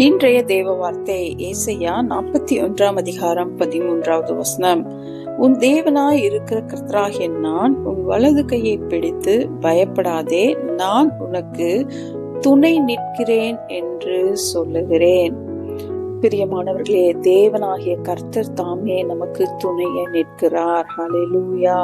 இன்றைய தேவ வார்த்தை ஏசையா நாற்பத்தி ஒன்றாம் அதிகாரம் பதிமூன்றாவது வசனம். உன் தேவனாய் இருக்கிற கர்த்தராகிய நான் உன் வலது கையை பிடித்து பயப்படாதே நான் உனக்கு துணை நிற்கிறேன் என்று சொல்லுகிறேன். பிரியமானவர்களே தேவனாகிய கர்த்தர் தாமே நமக்கு துணைய நிற்கிறார். ஹலெலூயா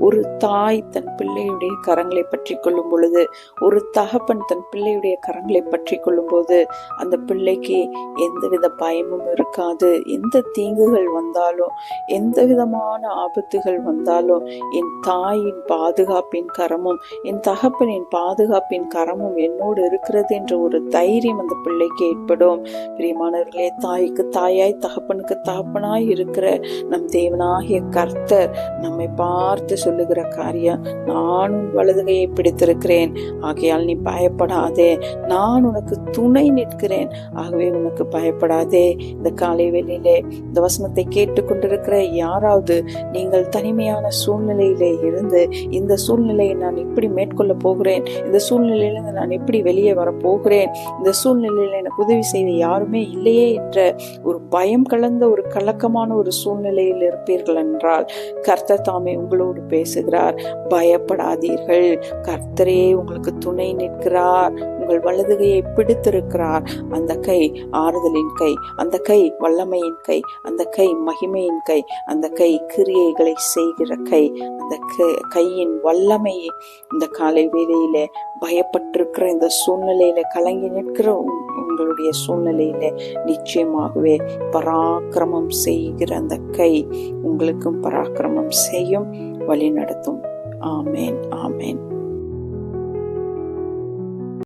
ஒரு தாய் தன் பிள்ளையுடைய கரங்களை பற்றி கொள்ளும் பொழுது ஒரு தகப்பன் தன் பிள்ளையுடைய கரங்களை பற்றி கொள்ளும் போது அந்த பிள்ளைக்கு எந்தவித பயமும் இருக்காது. எந்த தீங்குகள் வந்தாலும் எந்த விதமான ஆபத்துகள் வந்தாலும் என் தாயின் பாதுகாப்பின் கரமும் என் தகப்பனின் பாதுகாப்பின் கரமும் என்னோடு இருக்கிறது என்ற ஒரு தைரியம் அந்த பிள்ளைக்கு ஏற்படும். பிரியமானவர்களே தாய்க்கு தாயாய் தகப்பனுக்கு தகப்பனாய் இருக்கிற நம் தேவனாகிய கர்த்தர் நம்மை பார்த்து சொல்லுகிற காரியம் நான் உன் வலதுகையை பிடித்திருக்கிறேன். ஆகையால் நீ பயப்படாதே. நான் உனக்கு துணை நிற்கிறேன். ஆகவே உனக்கு பயப்படாதே. இந்த காலை வெளியிலே இந்த வசனத்தை கேட்டுக்கொண்டிருக்கிற யாராவது நீங்கள் தனிமையான சூழ்நிலையிலே இருந்து இந்த சூழ்நிலையை நான் இப்படி மேற்கொள்ள போகிறேன் இந்த சூழ்நிலையிலிருந்து நான் எப்படி வெளியே வர போகிறேன் இந்த சூழ்நிலையில எனக்கு உதவி செய்ய யாருமே இல்லையே என்ற ஒரு பயம் கலந்த ஒரு கலக்கமான ஒரு சூழ்நிலையில் இருப்பீர்கள் என்றால் கர்த்தர் தாமே உங்களோடு பேசுகிறார். பயப்படாதீர்கள். கர்த்தரே உங்களுக்கு துணை நிற்கிறார். உங்கள் வலதுகையை பிடித்திருக்கிறார். அந்த கை ஆறுதலின் கை அந்த கை வல்லமையின் கை அந்த கை மகிமையின் கை அந்த கை கிரியைகளை செய்கிற கை அந்த கையின் வல்லமையை இந்த காலை வேலையில பயப்பட்டிருக்கிற இந்த சூழ்நிலையில கலங்கி நிற்கிற உங்களுடைய சூழ்நிலையில நிச்சயமாகவே பராக்கிரமம் செய்கிற அந்த கை உங்களுக்கும் பராக்கிரமம் செய்யும். வழி நடத்தும் ஆமேன் ஆமேன்.